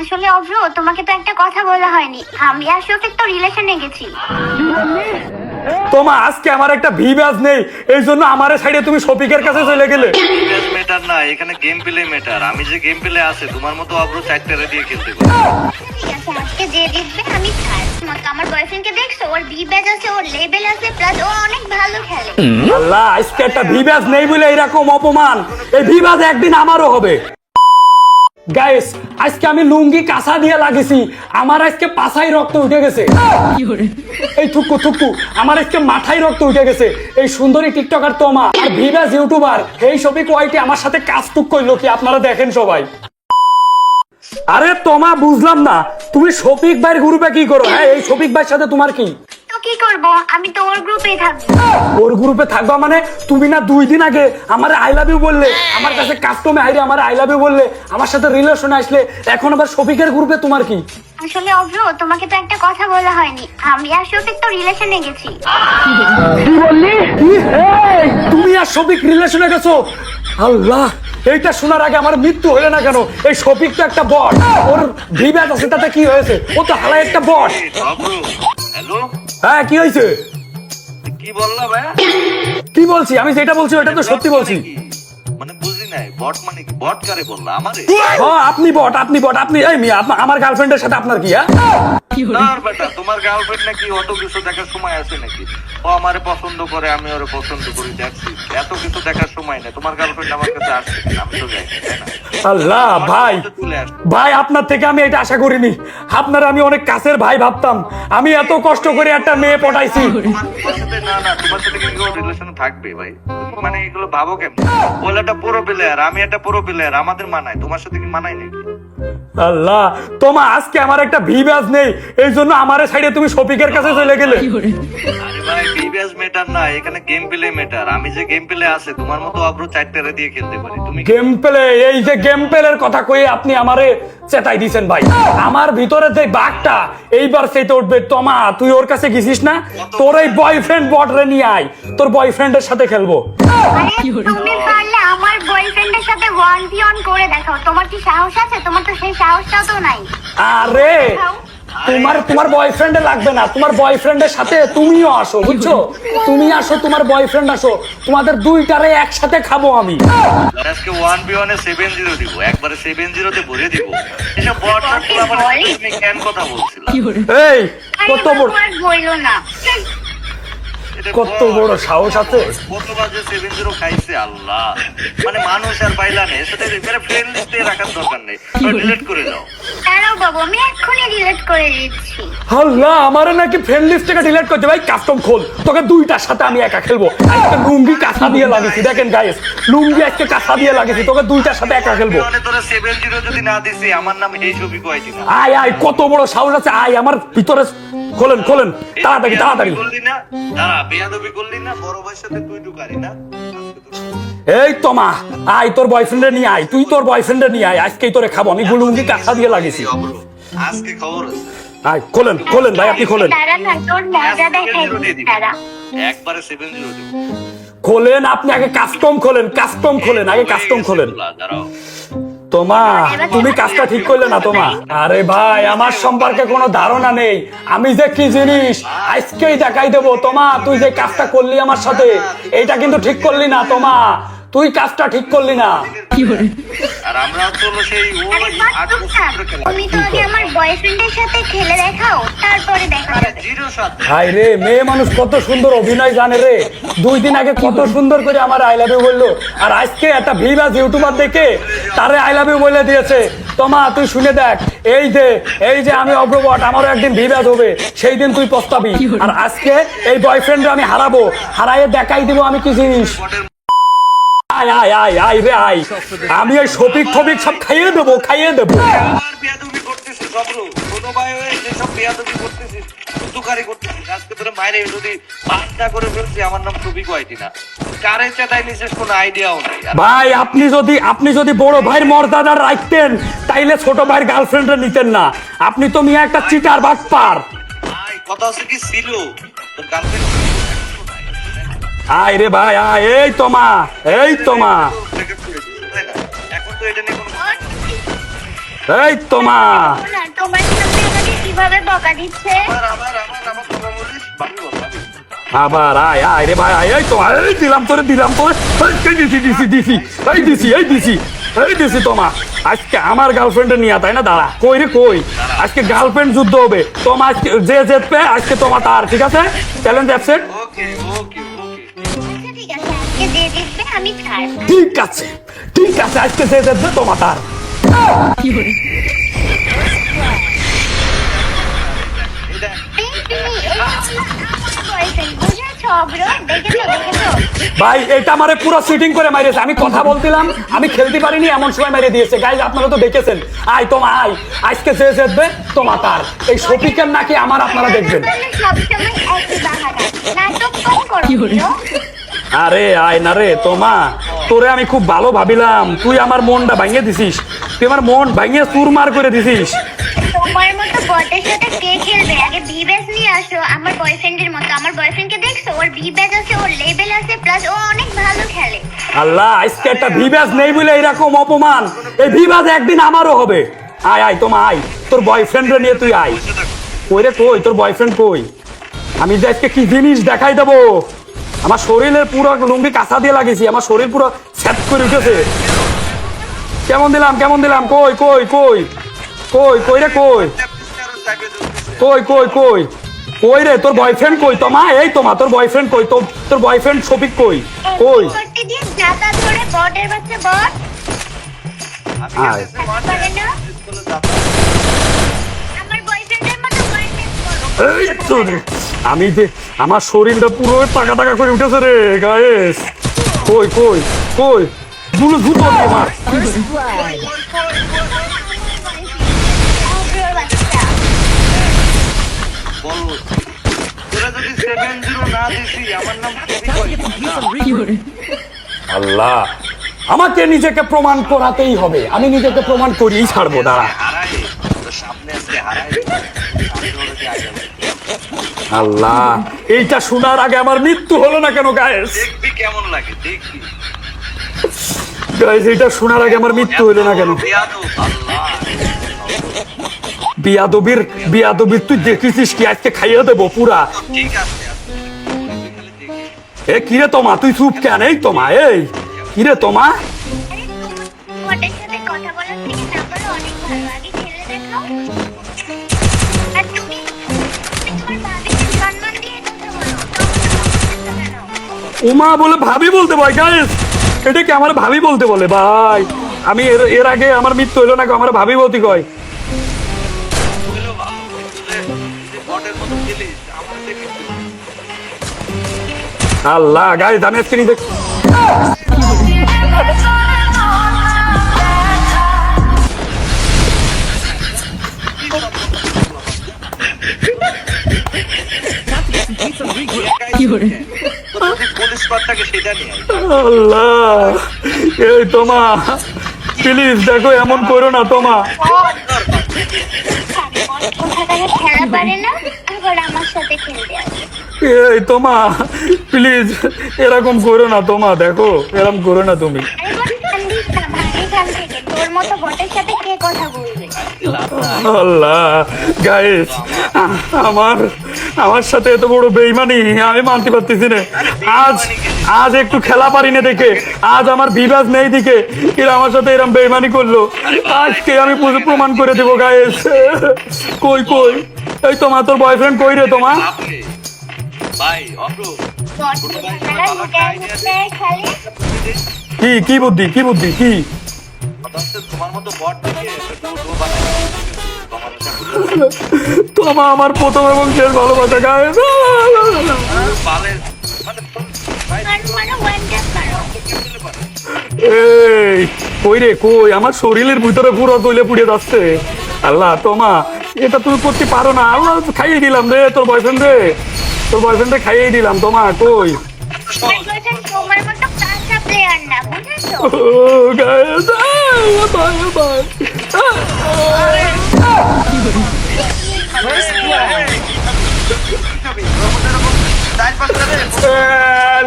আসলে অভ্র তোমাকে তো একটা কথা বলা হয়নি। আমি আর শফিক তো রিলেশনে গেছি। তোমা আজকে আমার একটা ভি ব্যাজ নেই এই জন্য আমার সাইডে তুমি শফিকের কাছে চলে গেলে। মেটার না এখানে গেম প্লে মেটার আমি যে গেম প্লে আছে তোমার মতো অব্র চারটে দিয়ে খেলতে পারি ঠিক আছে আজকে যে জিতবে আমি মতো আমার বয়ফ্রেন্ডকে দেখছ? ওর বি ব্যাজ আছে ওর লেভেল আছে প্লাস ও অনেক ভালো খেলে। আল্লাহ আজকে একটা ভি ব্যাজ নেই বলে এরকম অপমান। এই ভি ব্যাজ একদিন আমারও হবে। গাইস আজকে আমি লুঙ্গি কাঁচা দিয়ে লাগিয়েছি আমার আজকে পাছাই রক্ত উঠে গেছে। এই থুকু থুকু, আমার আজকে মাথায় রক্ত উঠে গেছে। এই সুন্দরী টিকটকার তোমা আর ভিভাস ইউটিউবার, এই সবই কোয়াইটি আমার সাথে কাজ টুক করল কি আপনারা দেখেন সবাই। আরে তোমা, বুঝলাম না। তুমি শফিক ভাইয়ের গ্রুপে কি করো? হ্যাঁ এই শফিক ভাইয়ের সাথে তোমার কি? কি করব? আমি তো ওর গ্রুপেই থাকব। ওর গ্রুপে থাকবা মানে? তুমি না দুই দিন আগে আমার আই লাভ ইউ বললে আমার কাছে কাস্টমে হাইরে আমার আই লাভ ইউ বললে আমার সাথে রিলেশন আসলে এখন আবার শফিকের গ্রুপে তোমার কি? আসলে অভ্র তোমাকে তো একটা কথা বলা হয়নি। আমি আর শফিক তো রিলেশনে গেছি। কি বললি? তুমি আর শফিক রিলেশনে গেছো? আল্লাহ এইটা শোনার আগে আমার মৃত্যু না কেন? এই শফিক তো একটা বট। ওর আছে তাতে কি হয়েছে? ও তো হালাই একটা বট। হ্যাঁ কি হয়েছে কি বললা ভাই? কি বলছি? আমি যেটা বলছি ওটা তো সত্যি বলছি। মানে বুঝি নাই বট মানে কি? বট কারে বললা? আমারে? হ্যাঁ আপনি বট আপনি বট আপনি এই মিয়া আমার গার্লফ্রেন্ডের সাথে আপনার কি হ্যাঁ? বেটা তোমার গার্লফ্রেন্ড নাকি অত কিছু দেখার সময় আছে নাকি? ও আমারে পছন্দ করে আমি ওরে পছন্দ করি দেখছি এত কিছু দেখার সময় নেই। তোমার গার্লফ্রেন্ড আমার কাছে আসছে আমি তো যাই আল্লাহ ভাই। ভাই আপনার থেকে আমি এটা আশা করিনি। আপনার আমি অনেক কাছের ভাই ভাবতাম। আমি এত কষ্ট করে একটা মেয়ে পটাইছি। তোমার তোমার সাথে না না তোমার সাথে কিন্তু রিলেশন থাকবে ভাই। মানে এগুলো ভাবো কেমন? বলে একটা পুরো প্লেয়ার আমি একটা পুরো প্লেয়ার আমাদের মানায়। তোমার সাথে কি মানায় নাকি? আল্লাহ তোমা আজকে আমার একটা ভি ব্যাজ নেই। এই জন্য আমার সাইডে তুমি শফিকের কাছে চলে গেলে। আরে ভাই বিবিএস মেটার না এখানে গেম প্লে মেটার আমি যে গেম প্লে আছে তোমার মতো অব্র চারটে দিয়ে খেলতে পারি। তুমি গেম প্লে এই যে গেম প্লের কথা কয়ে আপনি আমারে চেতাই দিছেন ভাই। আমার ভিতরে যে বাঘটা এইবার সেটা উঠবে। তোমা তুই ওর কাছে গেছিস না? তোর এই বয়ফ্রেন্ড নিয়ে আয়। তোর বয়ফ্রেন্ডের সাথে খেলব। আরে তুমি পারলে আমার বয়ফ্রেন্ডের সাথে ওয়ান ভি করে দেখাও। তোমার কি সাহস আছে? তোমার তো সেই সাহসটাও তো নাই। আরে তোমার তোমার বয়ফ্রেন্ডে লাগবে না। তোমার বয়ফ্রেন্ডের সাথে তুমিও আসো বুঝছ? তুমি আসো তোমার বয়ফ্রেন্ড আসো। তোমাদের দুইটারে একসাথে খাব আমি। আজকে ওয়ান বি ওয়ানে সেভেন জিরো দিব। একবারে সেভেন জিরোতে ভরে দিব। এসব বট না পুরো তুমি কেন কথা বলছিলাম এই কত বড় বইলো না। কত বড় সাহস আছে। কত বাজে সেভেন জিরো খাইছে আল্লাহ। মানে মানুষ আর পাইলা নেই। সেটা ফ্রেন্ড লিস্টে রাখার দরকার নেই? ডিলিট করে দাও। দাঁড়াও বাবু আমি এক্ষুনি ডিলিট করে দিচ্ছি। আল্লাহ আমারে নাকি ফ্রেন্ড লিস্ট থেকে ডিলিট করতে ভাই কাস্টম খোল। তোকে দুইটার সাথে আমি একা খেলব। আজকে লুঙ্গি কাঁচা দিয়ে লাগিয়েছি। দেখেন গাইস লুঙ্গি আজকে কাঁচা দিয়ে লাগিয়েছি। তোকে দুইটার সাথে একা খেলব। মানে তোরা সেভেন জিরো যদি না দিছি আমার নাম এই ছবি কয়েছি আয় আয় কত বড় সাহস আছে। আয় আমার ভিতরে খোলেন খোলেন। তাড়াতাড়ি তাড়াতাড়ি। করলি না দাঁড়া বেয়াদবি করলি না বড় ভাইয়ের সাথে তুই ঢুকারি না এই তোমা আয় তোর বয়ফ্রেন্ডে নিয়ে আয় তুই তোর বয়ফ্রেন্ডে নিয়ে আয় আজকেই তোরে খাব আমি লুঙ্গি কাঁচা দিয়ে লাগিয়েছি। আজকে খবর আছে। আয় খোলেন খোলেন ভাই আপনি খোলেন। একবারে সেভেন জিরো খোলেন আপনি আগে কাস্টম খোলেন কাস্টম খোলেন আগে কাস্টম খোলেন। দাঁড়াও। তোমা তুমি কাজটা ঠিক করলে না তোমা। আরে ভাই আমার সম্পর্কে কোনো ধারণা নেই। আমি যে কি জিনিস আজকেই দেখাই দেবো। তোমা তুই যে কাজটা করলি আমার সাথে এটা কিন্তু ঠিক করলি না তোমা। তুই কাজটা ঠিক করলি না। আর আমরা হলো সেই আরে ওই বাদ আট দাও বছর না। ধরে খেলা। তুমি তো আগে আমার বয়ফ্রেন্ডের সাথে খেলে দেখাও তারপরে দেখা যাবে। হাই রে মেয়ে মানুষ কত সুন্দর অভিনয় জানে রে। দুই দিন আগে কত সুন্দর করে আমার আই লাভ ইউ বলল। আর আজকে একটা ভিভাস ইউটিউবার দেখে তারে আই লাভ ইউ বলে দিয়েছে। তোমা তুই শুনে দেখ এই যে এই যে আমি অগ্রবট আমারও একদিন ভিভাস হবে সেই দিন তুই পস্তাবি। আর আজকে এই বয়ফ্রেন্ড আমি হারাবো হারাইয়ে দেখাই দিব আমি কি জিনিস। আয় আয় আয় আয় রে আয়। আমি ওই শফিক ফফিক সব খাইয়ে দেবো খাইয়ে দেবো। ভাই আপনি যদি আপনি যদি বড় ভাইয়ের মর্যাদা রাখতেন তাইলে ছোট ভাইয়ের গার্লফ্রেন্ডে নিতেন না। আপনি তো মিয়া একটা চিটার বাট পার ভাই কথা হচ্ছে কি ছিল গার্লফ্রেন্ড আয় রে ভাই, আয়, এই এই তো কোনো এই সামনে আমাকে কীভাবে বকা দিচ্ছে আবার আয় আয় রে ভাই, আয়, এই তো এই দিলাম তোরে দিলাম তোরে। এই দিছি দিছি দিছি এই দিছি এই দিছি এই দিছি তোমা আজকে আমার গার্লফ্রেন্ডে নিয়ে, তাই না? দাঁড়া, কই রে, কই? আজকে গার্লফ্রেন্ড যুদ্ধ হবে। তোমা আজকে যে জিতবে আজকে তোমা তার, ঠিক আছে? চ্যালেঞ্জ অ্যাকসেপ্ট ওকে ওকে আজকে যে জিতবে আমি ছাড় ঠিক আছে ঠিক আছে আজকে যে জিতবে তোমা তার। এটা বয়ফ্রেন্ড বুঝেছ ব্রো দেখেছ দেখেছ ভাই এটা আমারে পুরো সিটিং করে মারিয়েছে। আমি কথা বলছিলাম আমি খেলতে পারিনি এমন সময় মেরে দিয়েছে। গাইজ আপনারা তো দেখেছেন। আয় তোমা আয়। আজকে যে জিতবে তোমা তার। এই শফিকের নাকি আমার আপনারা দেখবেন। তাহলে সবসময় একই বাহানা। নাটক কম করো bro। আরে আয় না রে তোমা তোরে আমি খুব ভালো ভাবিলাম। তুই আমার মনটা ভাঙিয়ে দিছিস। তুই আমার মন ভাঙিয়ে চুরমার করে দিছিস। তোমার মতো বটের সাথে কে খেলবে? আগে বি ব্যাচ নিয়ে আসো আমার বয়ফ্রেন্ডের মতো। আমার বয়ফ্রেন্ডকে দেখছ? ওর বি ব্যাচ আছে ওর লেভেল আছে প্লাস ও অনেক ভালো খেলে। আল্লাহ আজকে একটা ভিবাস নেই বলে এরকম অপমান। এই ভিবাস একদিন আমারও হবে। আয় আয় তোমা আয়। তোর বয়ফ্রেন্ডরে নিয়ে তুই আয়। কই রে কই? তোর বয়ফ্রেন্ড কই? আমি যে আজকে কি জিনিস দেখাই দেবো? আমার শরীরের পুরো লুঙ্গি কাঁচা দিয়ে লাগিয়েছি আমার শরীর পুরো সেট করে উঠেছে। কেমন দিলাম কেমন দিলাম? কই কই কই? কই কই রে কই? কই কই কই? কই রে তোর বয়ফ্রেন্ড কই? তোমা এই তোমা তোর বয়ফ্রেন্ড কই? তোর তোর বয়ফ্রেন্ড শফিক কই? কই? এই তো রে। আমি যে আমার শরীরটা পুরো টাকা টাকা করে উঠেছে রে গায়েস কই কই কই? দুলো জুতো আমার। আল্লাহ, আমাকে নিজেকে প্রমাণ করাতেই হবে। আমি নিজেকে প্রমাণ করিয়েই ছাড়বো, দাঁড়া। সামনে আজকে হারাই আল্লাহ এইটা শোনার আগে আমার মৃত্যু হলো না কেন গায়েস দেখবি কেমন লাগে দেখবি। গায়েস এইটা শোনার আগে আমার মৃত্যু হলো না কেন? বিয়াদবির বিয়াদবির তুই দেখেছিস কি? আজকে খাইয়ে দেবো পুরা। ঠিক আছে। এ কিরে তোমা? তুই চুপ কেন? এই তোমা এই। কিরে তোমা? কথা বলার থেকে উমা বলে ভাবি বলতে ভাই গাইস এটা কি আমার ভাবি বলতে বলে, ভাই আমি এর এর আগে আমার মৃত্যু হলো না আমার ভাবি বলতে কয়। আল্লাহ গাইস আমি আজকে নিজে তোর যদি সেটা নিয়ে আল্লাহ এই তোমা প্লিজ দেখো এমন করো না তোমা। খেলা পারে না আবার আমার সাথে খেলতে এই তোমা প্লিজ এরকম করো না তোমা দেখো এরকম করো না তুমি। আরে বল কান্দিস না ভাই এখান থেকে তোর মতো বটের সাথে কে কথা বলবে? আল্লাহ আমার আমার সাথে এত বড় বেইমানি আমি মানতে পারতেছি না আজ আজ একটু খেলা পারি না দেখে আজ আমার বিবাদ নেই দিকে এরা আমার সাথে এরকম বেইমানি করল আজকে আমি প্রমাণ করে দেবো গাইস কই কই এই তোমার তোর বয়ফ্রেন্ড কই রে তোমা বাপরে। ভাই অপ্র বট খেলা লুকায় লুকায় খালি কি কি বুদ্ধি কি বুদ্ধি কি তোমা আমার প্রথম এবং শেষ ভালোবাসা গায়ে পালে মানে এই কই রে কই? আমার শরীরের ভিতরে পুরো গলে পুড়ে যাচ্ছে। আল্লাহ তোমা এটা তুমি করতে পারো না। আল্লাহ খাইয়ে দিলাম রে তোর বয়ফ্রেন্ড রে। তোর বয়ফ্রেন্ডে খাইয়ে দিলাম। তোমা কই? Oh, guys. Ah, bye, bye.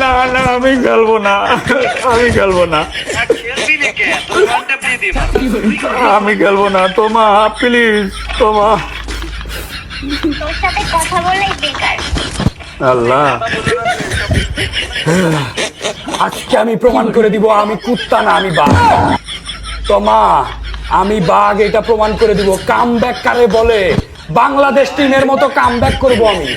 না না আমি খেলব না আমি খেলব না আমি খেলব না তোমা প্লিজ তোমা আল্লাহ আজকে আমি প্রমাণ করে দিব, আমি কুত্তা না, আমি বাঘ। তোমা আমি বাঘ, এটা প্রমাণ করে দিব। কাম ব্যাক কারে বলে? বাংলাদেশ টিমের মতো কাম ব্যাক করব আমি।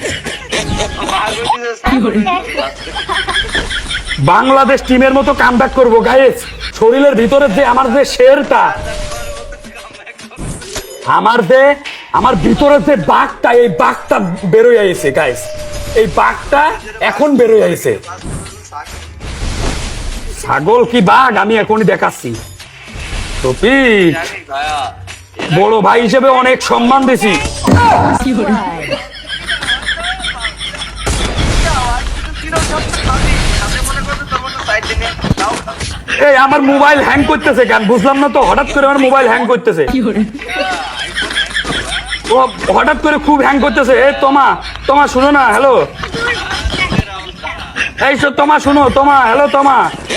বাংলাদেশ টিমের মতো কাম ব্যাক করব। গায়েস শরীরের ভিতরে যে আমার যে শেরটা, আমার যে, আমার ভিতরে যে বাঘটা, এই বাঘটা বেরোয় আইছে গাইস এই বাঘটা এখন বেরোয় আইছে। ছাগল কি বাঘ? আমি এখনই দেখাচ্ছি। বড় ভাই হিসেবে অনেক সম্মান দিছি। এই, আমার মোবাইল হ্যাং করতেছে কেন? বুঝলাম না তো, হঠাৎ করে আমার মোবাইল হ্যাং করতেছে। ও, হঠাৎ করে খুব হ্যাং করতেছে। এ, তোমা তোমা, শুনো না হ্যালো এইসব তোমা, শুনো, তোমা হ্যালো তোমা।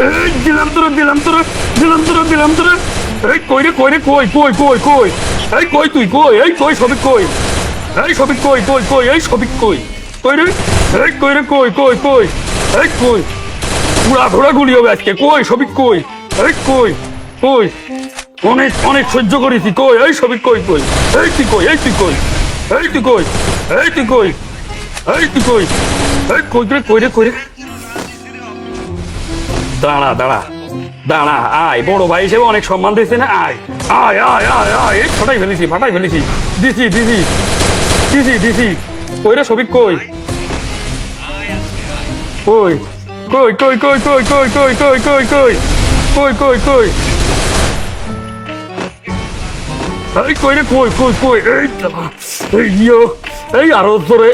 দিলাম তোর দিলাম তোর দিলাম তোর দিলাম তোর এই কই রে কই রে কই কই কই কই এই কই তুই কই এই কই সবিক কই এই সবিক কই কই কই এই সবিক কই কই রে এই কই রে কই কই কই এই কই পুরা ঘোড়া গুলি হবে আজকে কই সবিক কই এই কই কই অনেক অনেক সহ্য করেছি কই এই সবিক কই কই এই তুই কই এই তুই কই এই তুই কই এই তুই কই এই তুই কই এই কই রে কই রে কই রে দাঁড়া দাঁড়া দাঁড়া আয় বড় ভাই হিসেবে অনেক সম্মান দিয়েছে না আয় আয় আয় আয় আয় এই ফাটাই ফেলেছি ফাটাই ফেলেছি দিছি দিছি দিছি দিছি কই রে সবিক কই কই কই কই কই কই কই কই কই কই কই কই কই কই এই কই রে কই কই কই এই এই ইয়ো এই আরও জোরে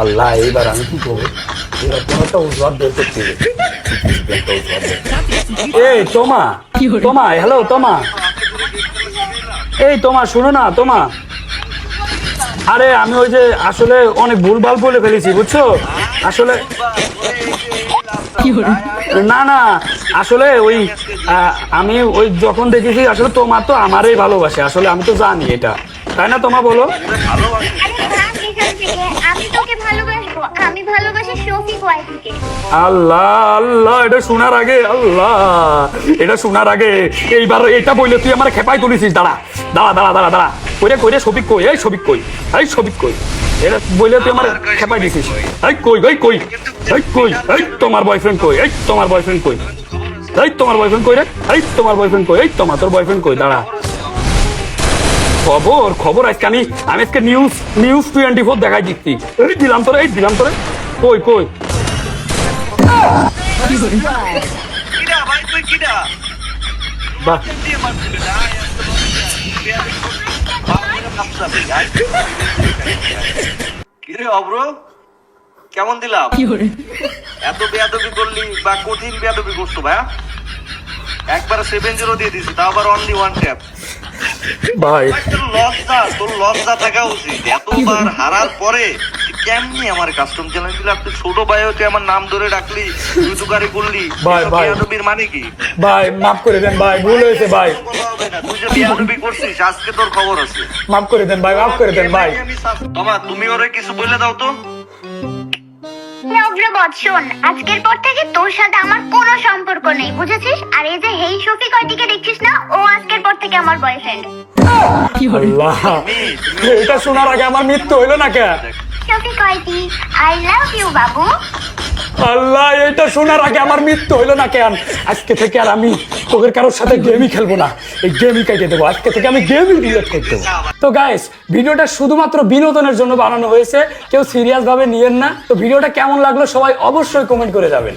আল্লাহ এইবার আমি কি করব? এবার একটা বের তোমা তোমা হ্যালো তোমা। এই, তোমা না, তোমা। আরে, আমি ওই যে আসলে অনেক ভুলভাল বলে ফেলেছি, বুঝছ? আসলে না না, আসলে ওই আমি ওই যখন দেখেছি, আসলে তোমার তো আমারই ভালোবাসে, আসলে আমি তো জানি এটা। তাই না তোমা বলো? আল্লাহ আল্লাহ এটা শোনার আগে আল্লাহ এটা শোনার আগে। এইবার এটা বললে তুই আমার খেপাই তুলিছিস। দাঁড়া দাঁড়া দাঁড়া দাঁড়া দাঁড়া। কইরে কইরে সবিক কই? এই সবিক কই? এই সবিক কই? এটা বললে তুই আমার খেপাই দিছিস। এই কই এই কই? এই কই? এই তোমার বয়ফ্রেন্ড কই? এই তোমার বয়ফ্রেন্ড কই? এই তোমার বয়ফ্রেন্ড কই রে? এই তোমার বয়ফ্রেন্ড কই? এই তোমার তোর বয়ফ্রেন্ড কই? দাঁড়া। খবর খবর আজকে আমি আমি আজকে নিউজ নিউজ টোয়েন্টি ফোর দেখাই দিচ্ছি। এই দিলাম তোরে এই দিলাম তোরে। কই কই? কেমন দিলাম? এত বেয়াদবি করলি বা কঠিন বেয়াদবি করছ ভাইয়া? একবার সেভেন জিরো দিয়ে দিছি তাও আবার অনলি ওয়ান ট্যাপ ভাই। লজ্জা তোর লজ্জা থাকা উচিত। এতবার হারার পরে কেমনি আমার কাস্টম দিলে তুই ছোট ভাই আমার নাম ধরে ডাকলি করলি ভাই, ভাই। বেয়াদবির মানে কি? ভাই মাফ করে দেন ভাই ভুল হয়েছে ভাই। কথা হবে না, তুই যে বেয়াদবি করছিস আজকে তোর খবর আছে। মাফ করে দেন ভাই মাফ করে দেন ভাই। তোমা তুমি ওরে কিছু বলে দাও তো। শোন আজকের পর থেকে তোর সাথে আমার কোনো সম্পর্ক নেই বুঝেছিস? আর এই যে হেই শফিক কয়টিকে দেখছিস না ও আজকের পর থেকে আমার বয়ফ্রেন্ড আল্লাহ এটা শোনার আগে আমার মৃত্যু হইল না কে? শফিক কয়টি আই লাভ ইউ বাবু। আল্লাহ এটা শোনার আগে আমার মৃত্যু হইল না কেন? আজকে থেকে আর আমি তোদের কারোর সাথে গেমই খেলব না। এই গেমই কেটে দেবো। আজকে থেকে আমি গেমই ডিলেট করতে তো গাইস ভিডিওটা শুধুমাত্র বিনোদনের জন্য বানানো হয়েছে। কেউ সিরিয়াস ভাবে নিয়েন না। তো ভিডিওটা কেমন লাগল সবাই অবশ্যই কমেন্ট করে যাবেন।